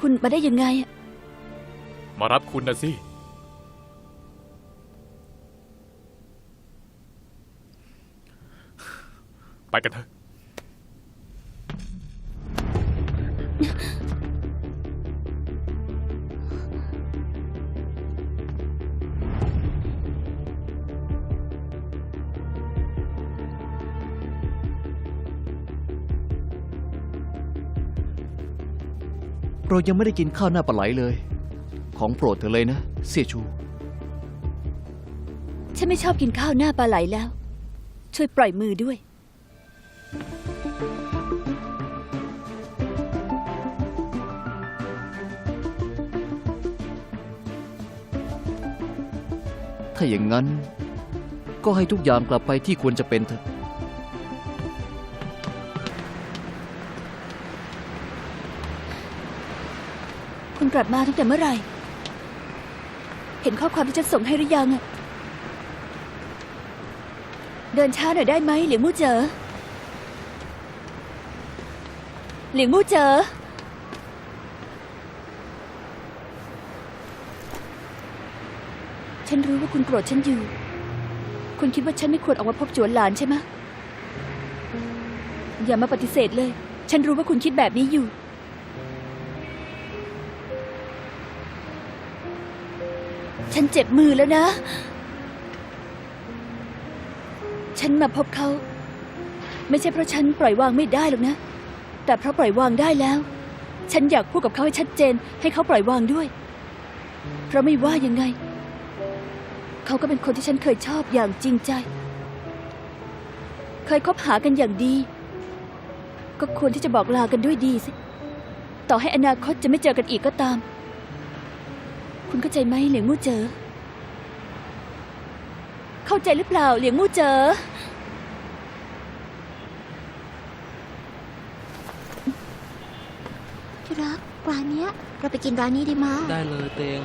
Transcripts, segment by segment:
คุณมาได้ยังไง มารับคุณนะสิ ไปกันเถอะ เรายังไม่ได้กินข้าวหน้าปลาไหลเลย ของโปรดเธอเลยนะ เสี่ยชู ฉันไม่ชอบกินข้าวหน้าปลาไหลแล้ว ช่วยปล่อยมือด้วย ถ้าอย่างนั้น ก็ให้ทุกอย่างกลับไปที่ควรจะเป็นเถอะ คุณกลับมาตั้งแต่เมื่อไหร่ เห็นข้อความที่ฉันส่งให้หรือยังอะเดินช้าหน่อยได้ไหมเหลียงมู่เจอเหลียงมู่เจอฉันรู้ว่าคุณโกรธฉันอยู่ คุณคิดว่าฉันไม่ควรออกมาพบจวนหลานใช่ไหมอย่ามาปฏิเสธเลย ฉันรู้ว่าคุณคิดแบบนี้อยู่ ฉันเจ็บมือแล้วนะ ฉันมาพบเขา ไม่ใช่เพราะฉันปล่อยวางไม่ได้หรอกนะ แต่เพราะปล่อยวางได้แล้ว ฉันอยากพูดกับเขาให้ชัดเจน ให้เขาปล่อยวางด้วย เพราะไม่ว่ายังไง เขาก็เป็นคนที่ฉันเคยชอบอย่างจริงใจ เคยคบหากันอย่างดี ก็ควรที่จะบอกลากันด้วยดีสิ ต่อให้อนาคตจะไม่เจอกันอีกก็ตาม คุณเข้าใจไหมเหลียงมู่เจอ เข้าใจหรือเปล่าเหลียงมู่เจอ ที่รักร้านเนี้ย เราไปกินร้านนี้ดีมาได้เลยเตง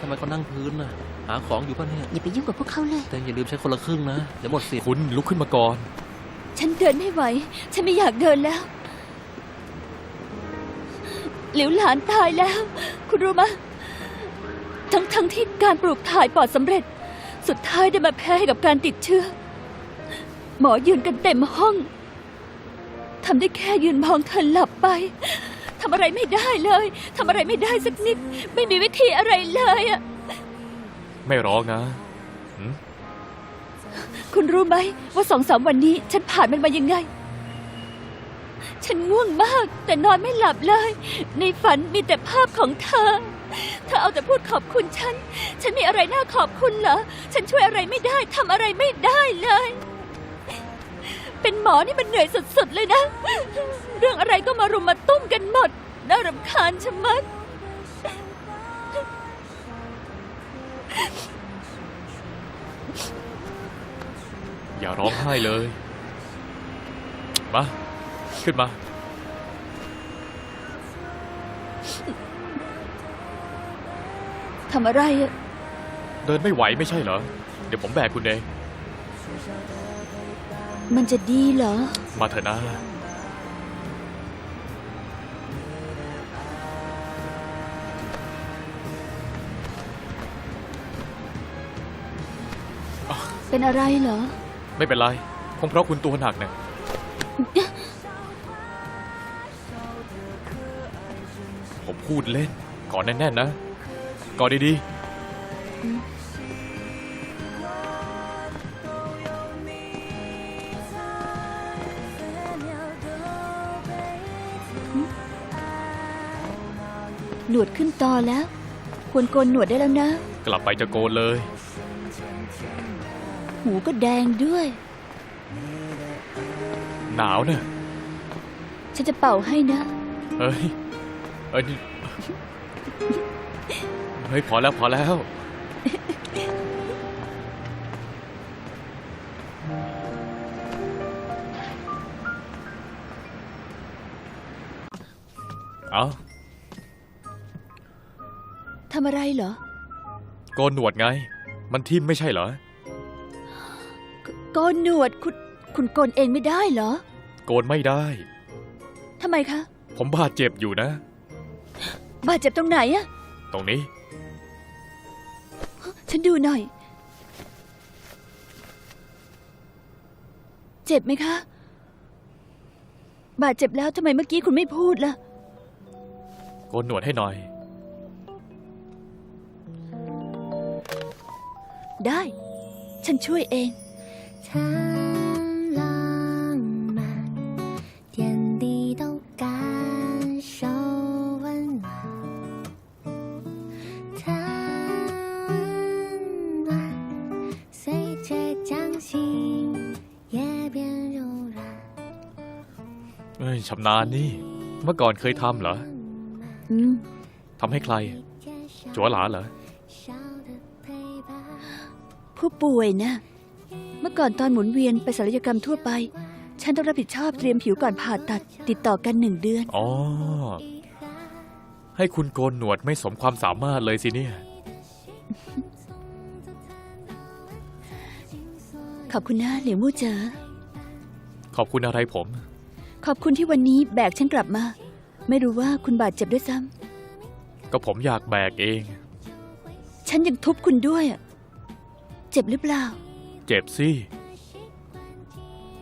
ทำไมเขานั่งพื้นน่ะ หาของอยู่ป่ะเนี่ยอย่าไปยุ่งกับพวกเขาเลย เตงอย่าลืมใช้คนละครึ่งนะเดี๋ยวหมดสิทธิ์คุณลุกขึ้นมาก่อน ฉันเดินไม่ไหว ฉันไม่อยากเดินแล้วหลิวหลานตายแล้ว คุณรู้ไหมย ทั้งทั้งที่การปลูกถ่ายปอดสำเร็จ สุดท้ายได้มาแพ้ให้กับการติดเชื้อ หมอยืนกันเต็มห้องทำได้แค่ยืนมองเธอหลับไปทำอะไรไม่ได้เลยทำอะไรไม่ได้สักนิด ไม่มีวิธีอะไรเลยอะไม่ร้องนะหืม คุณรู้ไหมว่าสองสามวันนี้ฉันผ่านมันมายังไง ฉันง่วงมาก แต่นอนไม่หลับเลย ในฝันมีแต่ภาพของเธอ เธอเอาแต่พูดขอบคุณฉัน ฉันมีอะไรน่าขอบคุณเหรอ ฉันช่วยอะไรไม่ได้ทำอะไรไม่ได้เลย เป็นหมอนี่มันเหนื่อยสุดๆเลยนะ เรื่องอะไรก็มารุมมาตุ้มกันหมด น่ารำคาญชะมัดอย่าร้องไห้เลย มา ขึ้นมา ทำอะไรอะเดินไม่ไหวไม่ใช่เหรอ เดี๋ยวผมแบกคุณเอง มันจะดีเหรอ มาเถอะนะ เป็นอะไรเหรอ ไม่เป็นไร คงเพราะคุณตัวหนักนะ ผมพูดเล่นกอดแน่นๆนะกอดดีๆหนวดขึ้นตอแล้ว ควรโกนหนวดได้แล้วนะกลับไปจะโกนเลย หูก็แดงด้วย หนาวเนะฉันจะเป่าให้นะ เฮ้ย เอ้ยนี่เฮ้ยพอแล้วพอแล้ว เอาทำอะไรเหรอโกนหนวดไง มันทิ่มไม่ใช่เหรอ โกนหนวดคุณคุณโกนเองไม่ได้เหรอ โกนไม่ได้ ทำไมคะ ผมบาดเจ็บอยู่นะ บาดเจ็บตรงไหนอะตรงนี้ ฉันดูหน่อย เจ็บไหมคะ บาดเจ็บแล้วทำไมเมื่อกี้คุณไม่พูดล่ะ โกนหนวดให้หน่อย ได้ ฉันช่วยเอง太 心也变柔软。 เอ้ยชำนาญนี่ เมื่อก่อนเคยทำเหรอ อืม ทำให้ใคร จัวหลาเหรอ 小的陪伴。 ผู้ป่วยนะ เมื่อก่อนตอนหมุนเวียนไปศัลยกรรมทั่วไป ฉันต้องรับผิดชอบเตรียมผิวก่อนผ่าตัด ติดต่อกันหนึ่งเดือน อ๋อ ให้คุณโกนหนวดไม่สมความสามารถเลยสิเนี่ย ขอบคุณนะเหลียวมู่เจอ ขอบคุณอะไรผม ขอบคุณที่วันนี้แบกฉันกลับมา ไม่รู้ว่าคุณบาดเจ็บด้วยซ้ำก็ผมอยากแบกเอง ฉันยังทุบคุณด้วยอะเจ็บหรือเปล่า เจ็บสิ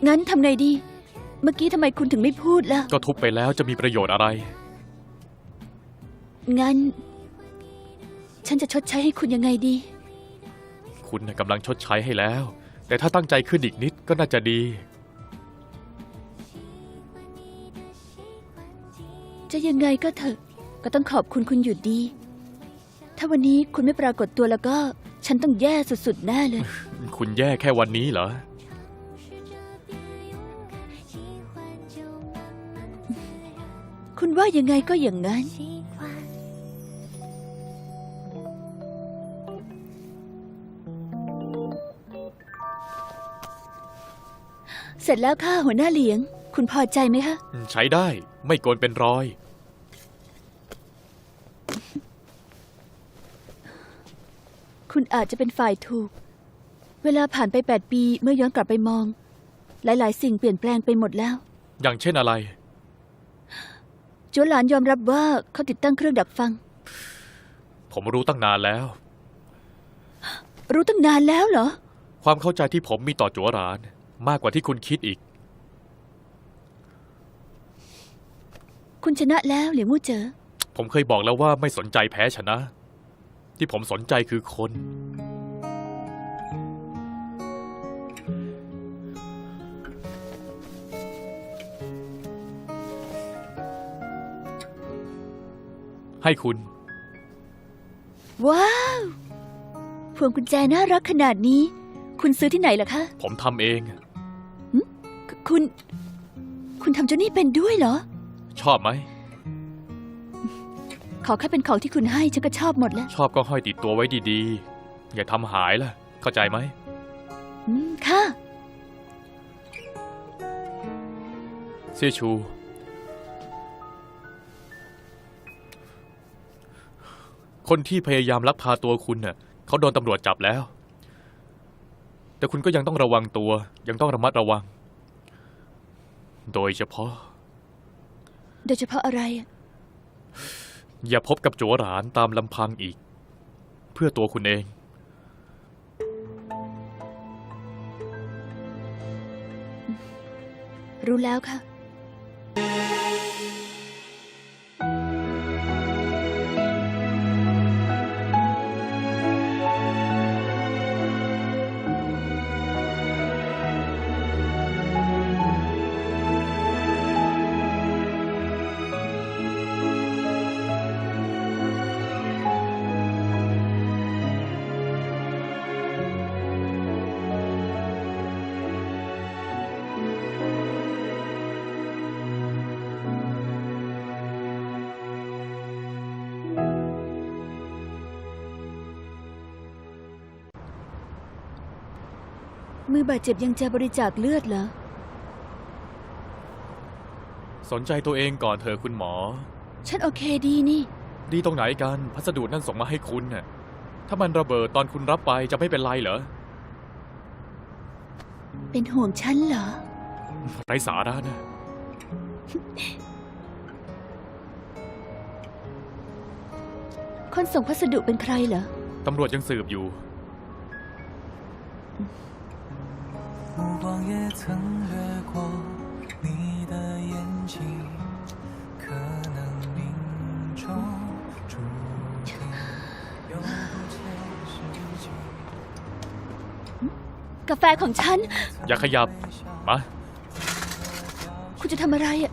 งั้นทำไงดี เมื่อกี้ทำไมคุณถึงไม่พูดล่ะ ก็ทุบไปแล้วจะมีประโยชน์อะไร งั้น ฉันจะชดใช้ให้คุณยังไงดี คุณน่ะกำลังชดใช้ให้แล้ว แต่ถ้าตั้งใจขึ้นอีกนิดก็น่าจะดี จะยังไงก็เถอะ ก็ต้องขอบคุณคุณอยู่ดี ถ้าวันนี้คุณไม่ปรากฏตัวแล้วก็ ฉันต้องแย่สุดๆแน่เลย คุณแย่แค่วันนี้เหรอ คุณว่ายังไงก็อย่างนั้น เสร็จแล้วค่ะหัวหน้าเหลียง คุณพอใจไหมคะ ใช้ได้ไม่โกนเป็นรอย คุณอาจจะเป็นฝ่ายถูก เวลาผ่านไป 8 ปีเมื่อย้อนกลับไปมอง หลาย ๆ สิ่งเปลี่ยนแปลงไปหมดแล้ว อย่างเช่นอะไรจวนหลานยอมรับว่าเขาติดตั้งเครื่องดักฟัง ผมรู้ตั้งนานแล้ว รู้ตั้งนานแล้วเหรอ ความเข้าใจที่ผมมีต่อจัวหราน มากกว่าที่คุณคิดอีก คุณชนะแล้วเหลียงมู่เจอ ผมเคยบอกแล้วว่าไม่สนใจแพ้ชนะ ที่ผมสนใจคือคน ให้คุณ ว้าวพวงกุญแจน่ารักขนาดนี้ คุณซื้อที่ไหนล่ะคะ ผมทำเอง คคุณ คุณทำเจ้านี่เป็นด้วยเหรอ ชอบไหม ขอแค่เป็นของที่คุณให้ฉันก็ชอบหมดแล้ว ชอบก็ห้อยติดตัวไว้ดีๆ อย่าทำหายล่ะ เข้าใจไหม อืม ค่ะเสี่ยชู คนที่พยายามลักพาตัวคุณน่ะเขาโดนตำรวจจับแล้ว แต่คุณก็ยังต้องระวังตัว ยังต้องระมัดระวัง โดยเฉพาะ โดยเฉพาะอะไรอะอย่าพบกับโจวหลานตามลำพังอีก เพื่อตัวคุณเอง รู้แล้วค่ะ มือบาดเจ็บยังจะบริจาคเลือดเหรอ สนใจตัวเองก่อนเถอะคุณหมอ ฉันโอเคดีนี่ ดีตรงไหนกันพัสดุนั่นส่งมาให้คุณน่ะถ้ามันระเบิดตอนคุณรับไปจะไม่เป็นไรเหรอ เป็นห่วงฉันเหรอ ไร้สาระนะ คนส่งพัสดุเป็นใครเหรอ ตำรวจยังสืบอยู่ 目光也曾掠过你的眼睛，可能命中注定有不切实际。 กาแฟของฉัน อย่าขยับ มา คุณจะทำอะไรอะ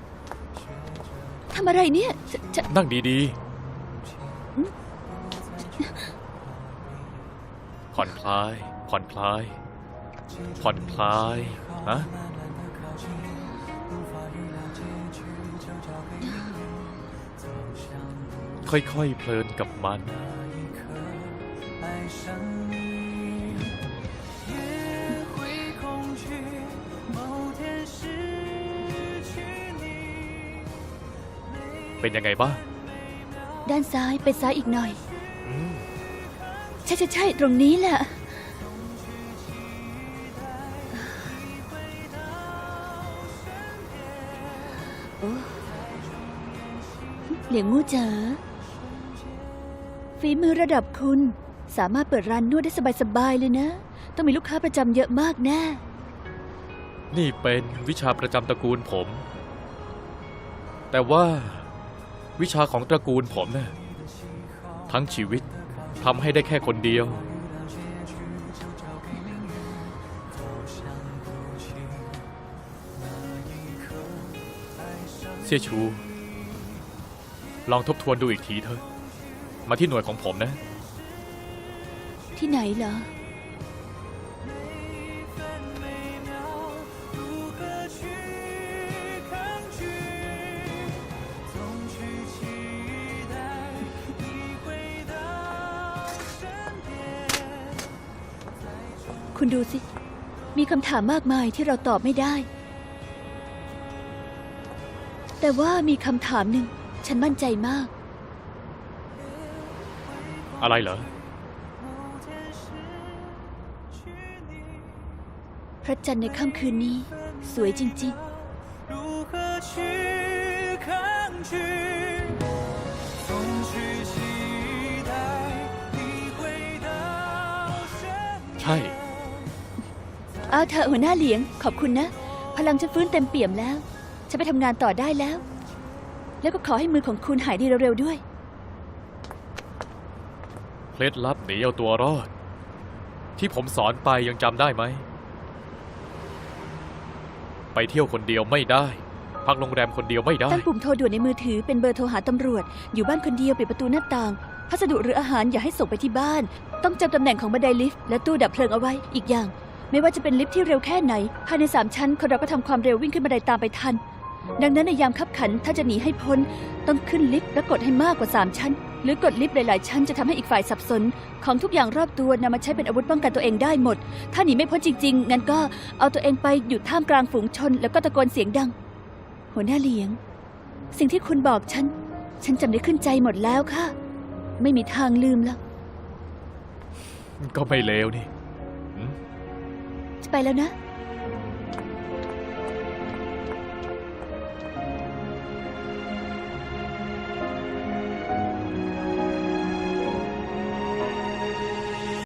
ทำอะไรเนี่ยจะจะ นั่งดีๆ ผ่อนคลาย ผ่อนคลาย ผ่อนคลายฮะค่อยๆเพลินกับมัน เป็นยังไงบ้างด้านซ้ายไปซ้ายอีกหน่อย ใช่ใช่ใช่ตรงนี้แหละ เหลียงงูจ๋าฝีมือระดับคุณ สามารถเปิดร้านนวดได้สบายๆเลยนะ ต้องมีลูกค้าประจำเยอะมากแน่นี่เป็นวิชาประจำตระกูลผม แต่ว่าวิชาของตระกูลผมนี่ยทั้งชีวิตทำให้ได้แค่คนเดียว เสี่ยชู ลองทบทวนดูอีกทีเถอะ มาที่หน่วยของผมนะ ที่ไหนเหรอ คุณดูสิ มีคำถามมากมายที่เราตอบไม่ได้ แต่ว่ามีคำถามหนึ่ง ฉันมั่นใจมาก อะไรเหรอ พระจันทร์ในค่ำคืนนี้ สวยจริงๆใช่ ๆ เอาเถอะหัวหน้าเหลียง ขอบคุณนะ พลังฉันฟื้นเต็มเปี่ยมแล้ว ฉันไปทำงานต่อได้แล้ว แล้วก็ขอให้มือของคุณหายดีเร็วๆด้วย เคล็ดลับหนีเอาตัวรอด ที่ผมสอนไปยังจำได้ไหม ไปเที่ยวคนเดียวไม่ได้ พักโรงแรมคนเดียวไม่ได้ ตั้งปุ่มโทรด่วนในมือถือเป็นเบอร์โทรหาตำรวจ อยู่บ้านคนเดียวปิดประตูหน้าต่าง พัสดุหรืออาหารอย่าให้ส่งไปที่บ้าน ต้องจำตำแหน่งของบันไดลิฟต์และตู้ดับเพลิงเอาไว้อีกอย่าง ไม่ว่าจะเป็นลิฟต์ที่เร็วแค่ไหนภายในสามชั้นคนเราก็ทำความเร็ววิ่งขึ้นบันไดตามไปทัน ดังนั้นในยามขับขันถ้าจะหนีให้พ้น ต้องขึ้นลิฟต์และกดให้มากกว่าสามชั้น หรือกดลิฟต์หลายๆ ชั้นจะทำให้อีกฝ่ายสับสน ของทุกอย่างรอบตัวนำมาใช้เป็นอาวุธป้องกันตัวเองได้หมด ถ้าหนีไม่พ้นจริง ๆ งั้นก็เอาตัวเองไปอยู่ท่ามกลางฝูงชน แล้วก็ตะโกนเสียงดัง หัวหน้าเหลียง สิ่งที่คุณบอกฉัน ฉันจำได้ขึ้นใจหมดแล้วค่ะ ไม่มีทางลืมแล้วก็ไม่เลวนี่จะไปแล้วนะอ